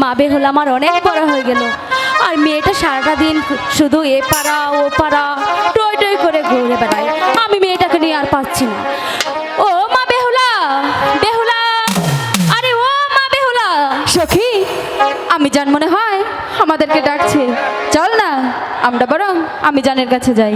মা বেহুলা আমার অনেক বড় হয়ে গেল। আর মেয়েটা সারাটা দিন শুধু এ পাড়া, ও পাড়া, টই টই করে ঘুরে বেড়ায়। আমি মেয়েটাকে নিয়ে আর পাচ্ছি না। ও মা বেহুলা বেহুলা, আরে ও মা বেহুলা। সখী, আমি জান মনে হয় আমাদেরকে ডাকছে। চল না, আমরা বরং আমি জানের কাছে যাই।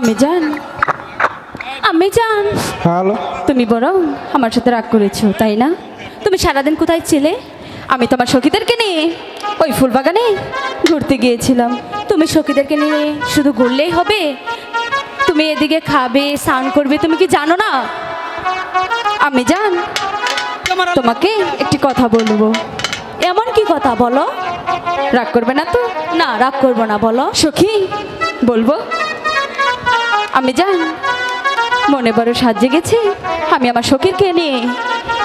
আমি জান। আমি জান। হ্যালো। তুমি বরং আমার সাথে রাগ করেছ তাই না? তুমি সারাদিন কোথায় ছিলে? আমি তোমার সখীদেরকে নিয়ে ওই ফুলবাগানে ঘুরতে গিয়েছিলাম। তুমি সখীদেরকে নিয়ে শুধু ঘুরলেই হবে? তুমি এদিকে খাবে স্নান করবে তুমি কি জানো না? আমি জান তোমাকে একটি কথা বলব। এমন কি কথা বলো? রাগ করবে না তো? না রাগ করব না বলো। সখী বলব। আমি জান মনে বড় সাজে গেছি আমি আমার সখীরকে নিয়ে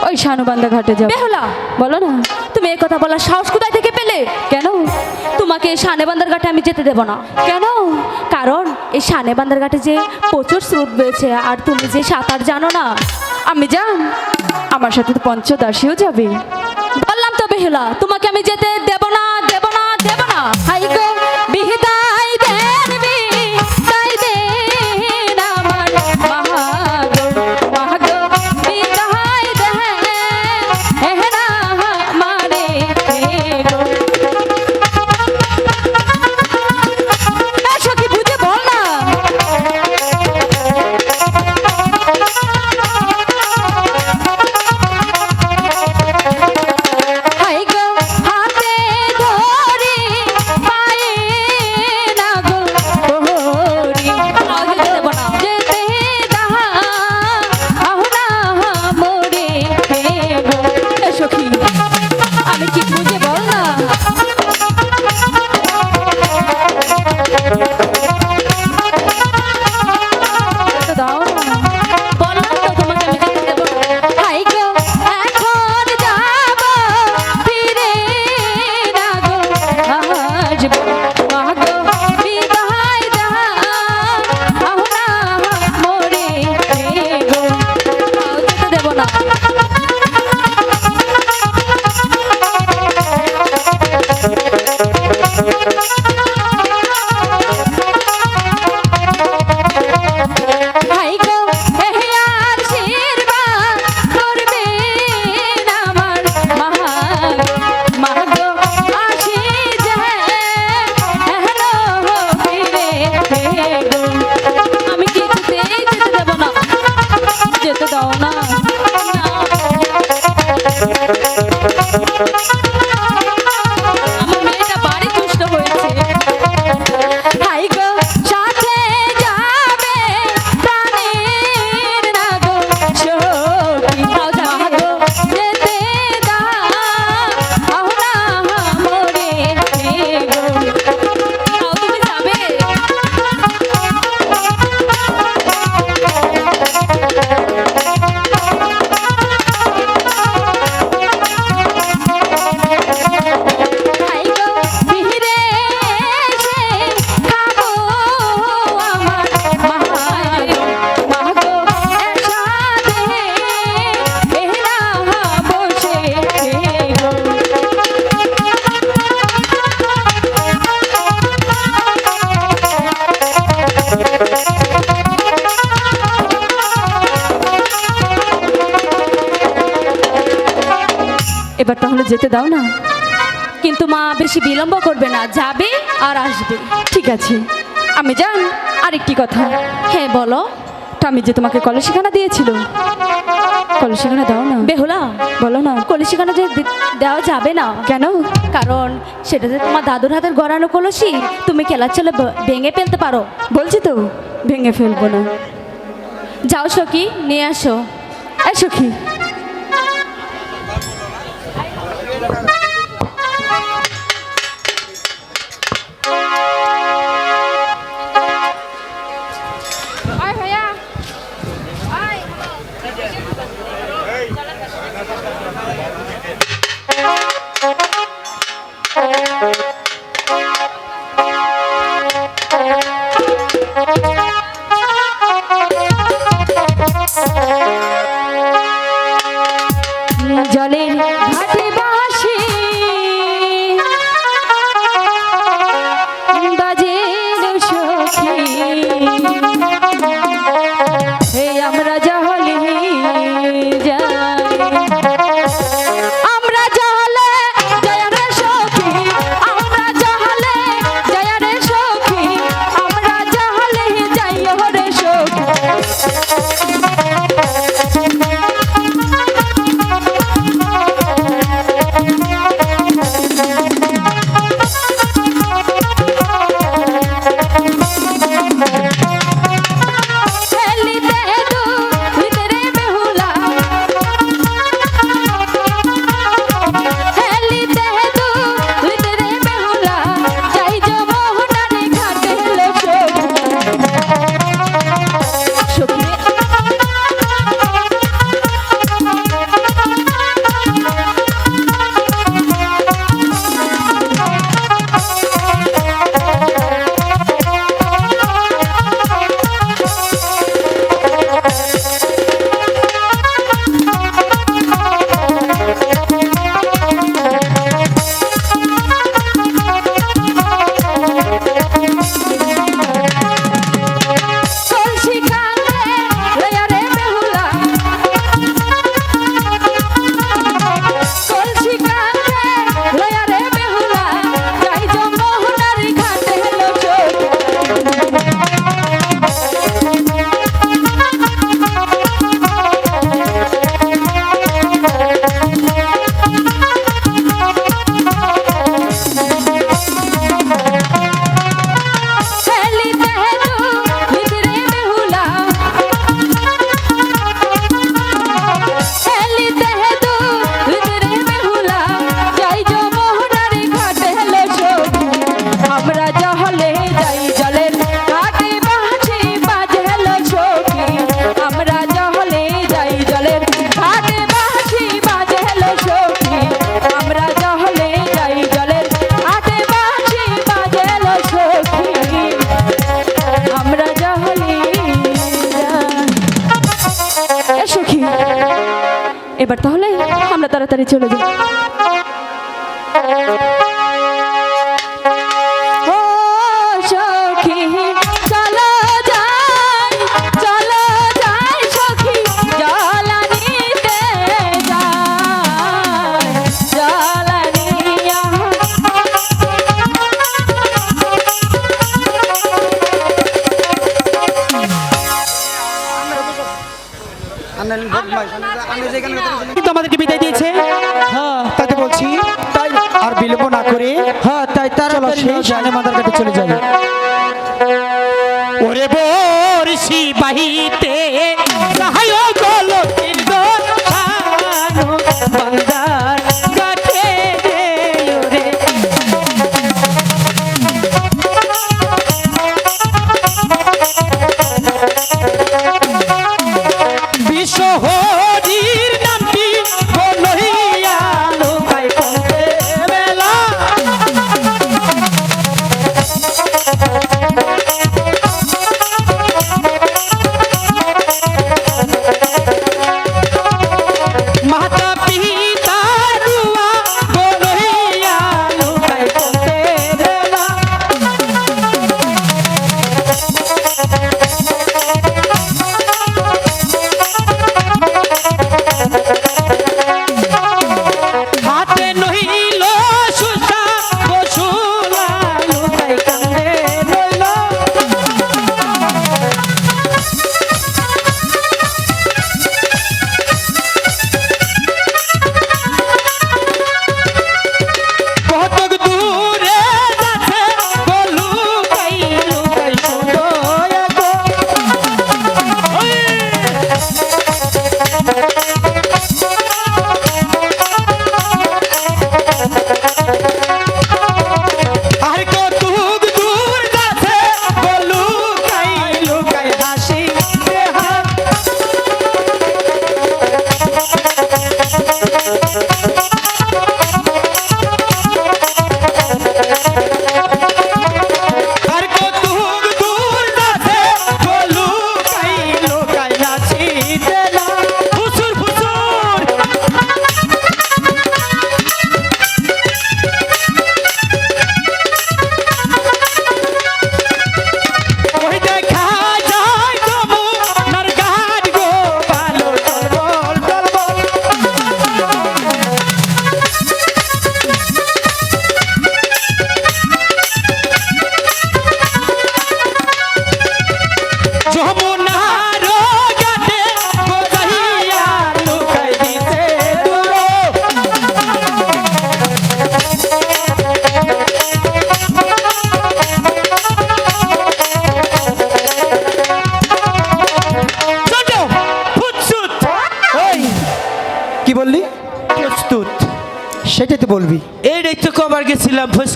ওই শানুবান্ধা ঘাটে যাব। বেহুলা! বলো না। তুমি এই কথা বলার সাহস কোথায় থেকে পেলে? কেন? তোমাকে এই শানেবান্দার ঘাটে আমি যেতে দেব না। কেন? কারণ এই শানেবান্দার ঘাটে যে প্রচুর স্রোত রয়েছে আর তুমি যে সাঁতার জানো না। আমি জান আমার সাথে তো পঞ্চদাসীও যাবে। বললাম তো বেহুলা তোমাকে আমি যেতে দেব না আসবে। ঠিক আছে। আমি যান আরেকটি কথা। হ্যাঁ বলো। আমি যে তোমাকে কলসিখানা দিয়েছিল। কলসিখানা দাও না। বেহুলা বলো না। কলসিখানা যে দেওয়া যাবে না। কেন? কারণ সেটা যে তোমার দাদুর হাতের গড়ানো কলসি তুমি খেলার ছেলে ভেঙে ফেলতে পারো। বলছি তো ভেঙে ফেলব না। যাও সখি নিয়ে আসো। এ সখি। তাড়াতাড়ি চলে যাই সানে মাদার কাটে চলে যাবে। ওরে বর্ষি বাহিতে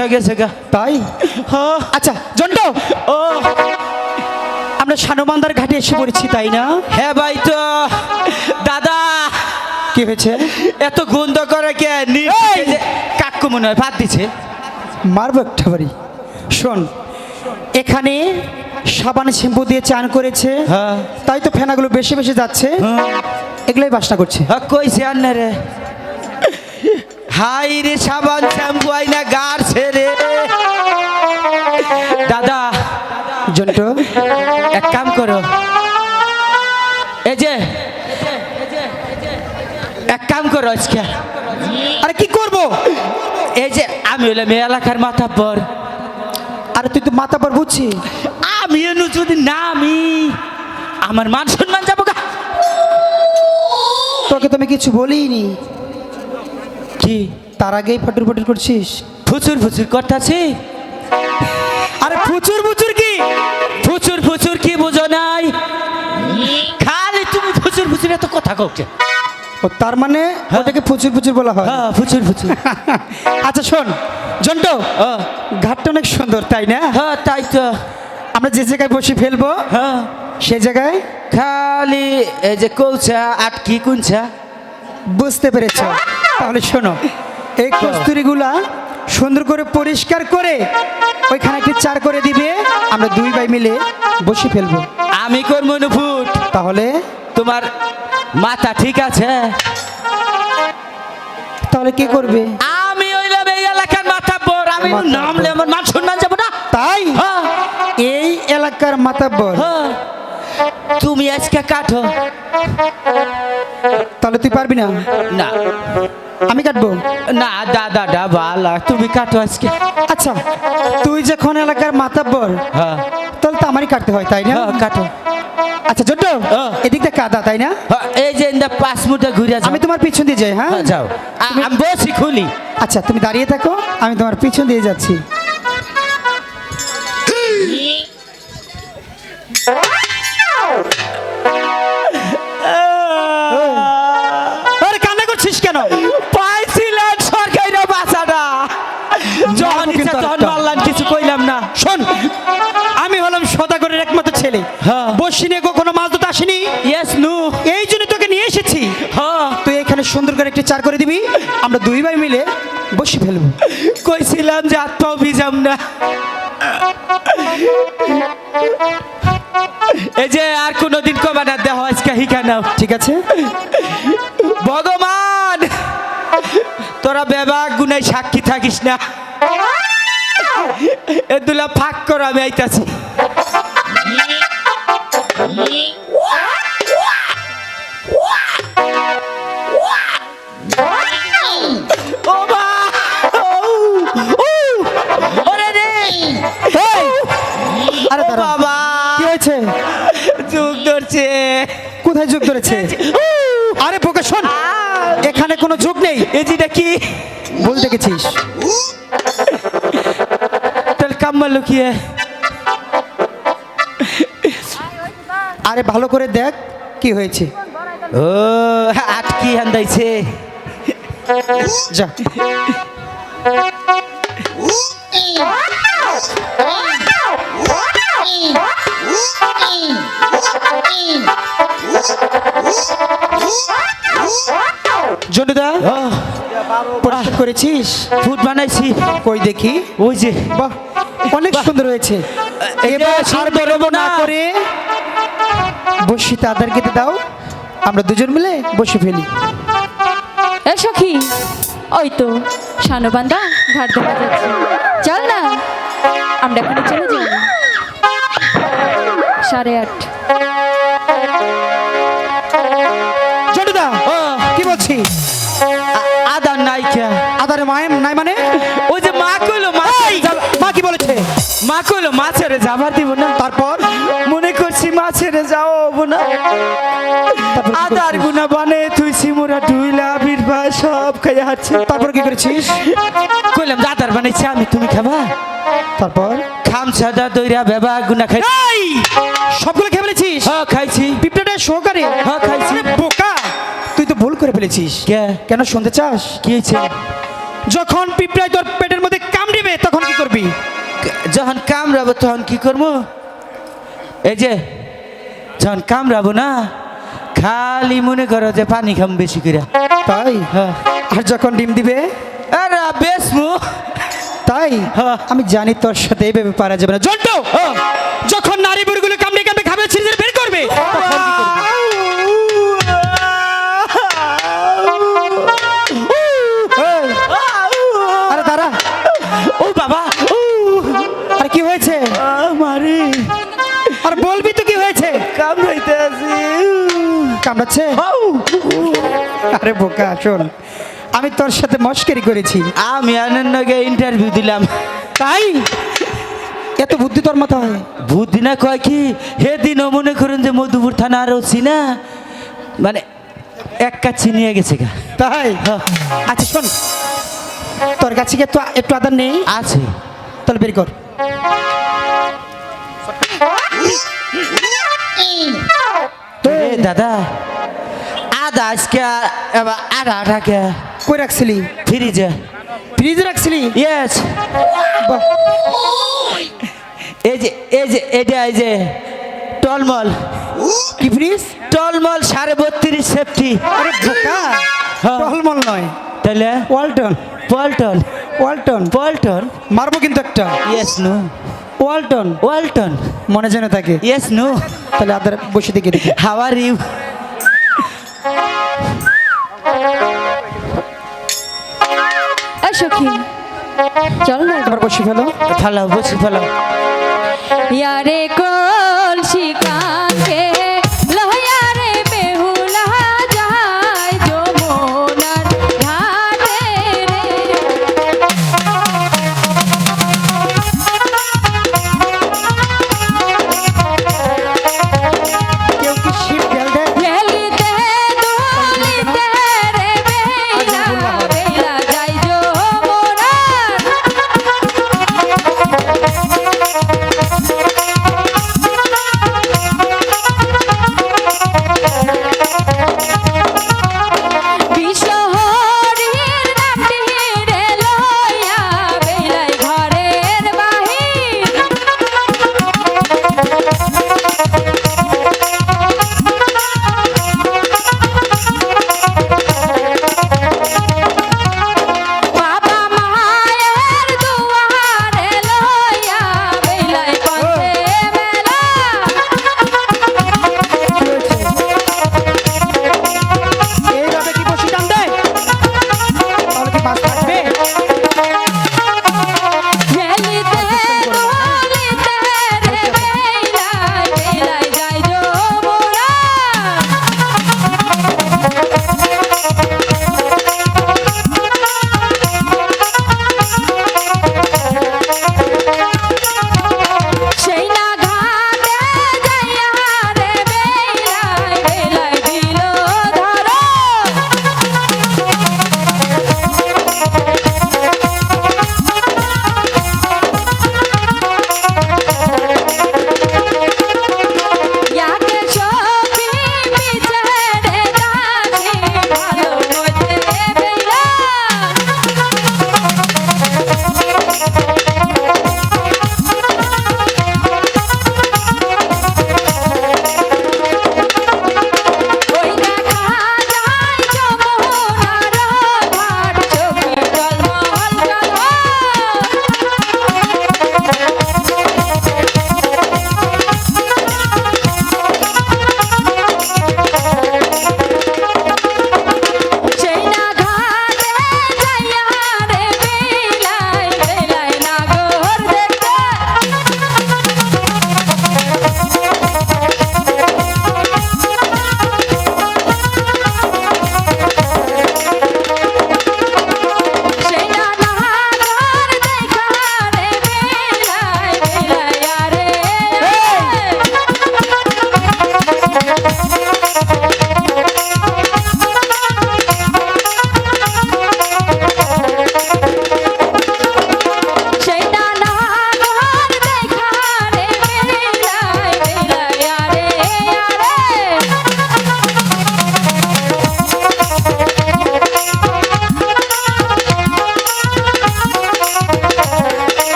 ফুসকা গেছে গা তাই? হ্যাঁ আচ্ছা জন্ট। ও। আমরা সানুমান্দার ঘাটে এসে পড়েছি তাই না? হ্যাঁ ভাই তো। দাদা। কি হয়েছে? এত গন্ধ করে কে? কাকু মনে হয় ভাত দিছে। মারবো একটা বাড়ি। শোন এখানে সাবান শ্যাম্পু দিয়ে চান করেছে। হ্যাঁ। তাই তো ফেনাগুলো বেশি বেশি যাচ্ছে। এগুলোই বাসনা করছে। হ্যাঁ কইছে আন্না রে হাই রে সাবান শ্যাম্পু আইনা গার ছেড়ে। দাদা, জন্ট, এক কাম করো। এই যে, এক কাম করো আজকে। আরে কি করব? এই যে, আমি হলাম মেয়ে এলাকার মাথা পর আরে তুই তো মাথা পর বুঝছি। আমি যদি না আমি, আমার মান সম্মান যাব তোকে তো আমি কিছু বলিনি। কি? তার আগেই ফটুর ফটর করছিস? ফুচুর ফুচুর করতেছি। আরে ফুচুর ফুচুর কি? ফুচুর ফুচুর কি বুঝো নাই? খালি তুমি ফুচুর ফুচুর এত কথা কওকে ও তার মানে ওটাকে ফুচুর ফুচুর বলা হয়। হ্যাঁ ফুচুর ফুচুর। আচ্ছা শোন জন্ট ঘাটটা অনেক সুন্দর তাই না? হ্যাঁ তাই তো। আমরা যে জায়গায় বসে ফেলব হ্যাঁ। সে জায়গায়? খালি এই যে কৌছা আটকি কুঞ্ছা বুঝতে পেরেছ? তাহলে শোনো এই কস্তুরিগুলা সুন্দর করে পরিষ্কার করে ওইখানে একটি চার করে দিবে আমরা দুই ভাই মিলে বসে ফেলব। আমি করব ফুট। তাহলে? তোমার মাথা ঠিক আছে? তাহলে কি করবে? আমি হইলাম এই এলাকার মাথা বর। আমি। নামলে আমার মান সম্মান যাব না। তাই? হ্যাঁ। এই এলাকার মাতাব্বর হ্যাঁ। তুমি আজকে কাটো। তাহলে তুই পারবি না? না। আমি কাটবো? না দাদা ডা বালা তুমি কাটো আজকে। আচ্ছা তুই যখন এলাকার মাতাব্বর হ্যাঁ। তাহলে তো আমারই কাটতে হয় তাই না? হ্যাঁ কাটো। আচ্ছা ছোট্ট হ্যাঁ। এদিকটা কাদা তাই না? হ্যাঁ, এই যে ইন্দা পাঁচ মুটা ঘুরে আমি তোমার পিছন দিয়ে যাই হ্যাঁ? হ্যাঁ, যাও। আমি বসি খুলি। আচ্ছা তুমি দাঁড়িয়ে থাকো আমি তোমার পিছন দিয়ে যাচ্ছি। আরে শোন আমি হলাম সদাগরের একমাত্র ছেলে। হ্যাঁ। বসি নিয়ে কখনো মাছ ধরতে আসিনি? ইয়েস নু এই জন্য তোকে নিয়ে এসেছি। হ্যাঁ। তুই এখানে সুন্দর করে একটি চার করে দিবি আমরা দুই ভাই মিলে বসে ফেলব। কইছিলাম যে হাত পাও ভিজাম না। এই যে আর কোনোদিন কবে না দেহ আজকে হিকা নাও। ঠিক আছে? ভগবান তোরা বেবা গুনাই সাক্ষী থাকিস না। এ দুলা ফাঁক কর আমি আইতাছি। বাবা! কি হয়েছে? যুগ ধরছে। কোথায় যোগ ধরেছে? আরে বোকা শোন। এখানে কোনো যোগ নেই। এই যেটা কি? ভুল দেখেছিস। আরে ভালো করে দেখ কি হয়েছে। ও আটকি হান্দাইছে যা। জন্ডুদা পরিষ্কার করেছিস? ফুট বানাইছি। কই দেখি? ওই যে। বাহ। অনেক সুন্দর হয়েছে। এই যে এবার আর বেরোবো না না। করে। বসি তাদের কেটে দাও। আমরা দুজন মিলে বসে ফেলি। এ সখী ওই তো শানবান্দা ঘাট দেখা যাচ্ছে। চল না আমরা এখানে চলে যাই। সাড়ে আট। জন্ডুদা ও কি বলছি? কইলো মা ছেড়ে যাবার দিব না। তারপর? মনে করছি মা ছেড়ে যাও না। আদার গুনা বানে তুই সিমুরা ঢুইলা বীরভা সব খাইয়া তারপর কি করেছিস? কইলাম বানাইছে আমি তুমি খাবা? তারপর? খাম সাদা দইরা বেবা গুনা খাই সবগুলো খেয়ে ফেলেছিস? হ্যাঁ খাইছি। পিঁপড়াটা সহকারে। হ্যাঁ, খাইছি। বোকা! তুই তো ভুল করে ফেলেছিস। কে? কেন শুনতে চাস? কি হয়েছে? যখন পিঁপড়ায় তোর পেটের মধ্যে কামড়াবো তখন কি করব? এই যে যখন কামড়াবো না খালি মনে করো যে পানি খাম বেশি করে তাই? হ্যাঁ। আর যখন ডিম দিবে? আরে বেশ মু তাই? হ্যাঁ। আমি জানি তোর সাথে এইভাবে পারা যাবে না। জন্টু! যখন নারী বুড়গুলো কামড়ে কামড়ে খাবে ছিঁড়ে বের করবি? কামড়াচ্ছে? আরে বোকা শোন আমি তোর সাথে মস্কেরি করেছি। আমি আনন্দকে ইন্টারভিউ দিলাম। তাই? এত বুদ্ধি তোর মাথায়? বুদ্ধি না কয় কি? হে দিনও মনে করেন যে মধুপুর থানা আর না মানে এক কাছে নিয়ে গেছে গা। তাই? আচ্ছা শোন তোর কাছে কি একটু একটু আদার নেই? আছে। তাহলে বের কর। এ দাদা আদা আজকে এবার আধা আটাকে কই রাখছিলি? ফ্রিজে। ফ্রিজে রাখছিলি? ইয়েস এই যে এই যে এটা এই যে টলমল। কি ফ্রিজ? টলমল সাড়ে বত্রিশ সেফটি। আরে বোকা হ্যাঁ। টলমল নয়। তাহলে ওয়ালটন। পল্টন ওয়ালটন। পল্টন মারবো কিন্তু একটা। Yes no Walton. ওয়ালটন। মনে যেন থাকে। ইয়েস নো তাহলে আদার বসে দিকে আর ইউ সখী চল না। একবার বসে ফেলো। ফেলাও বসে ফেলাও। ইয়ারে কো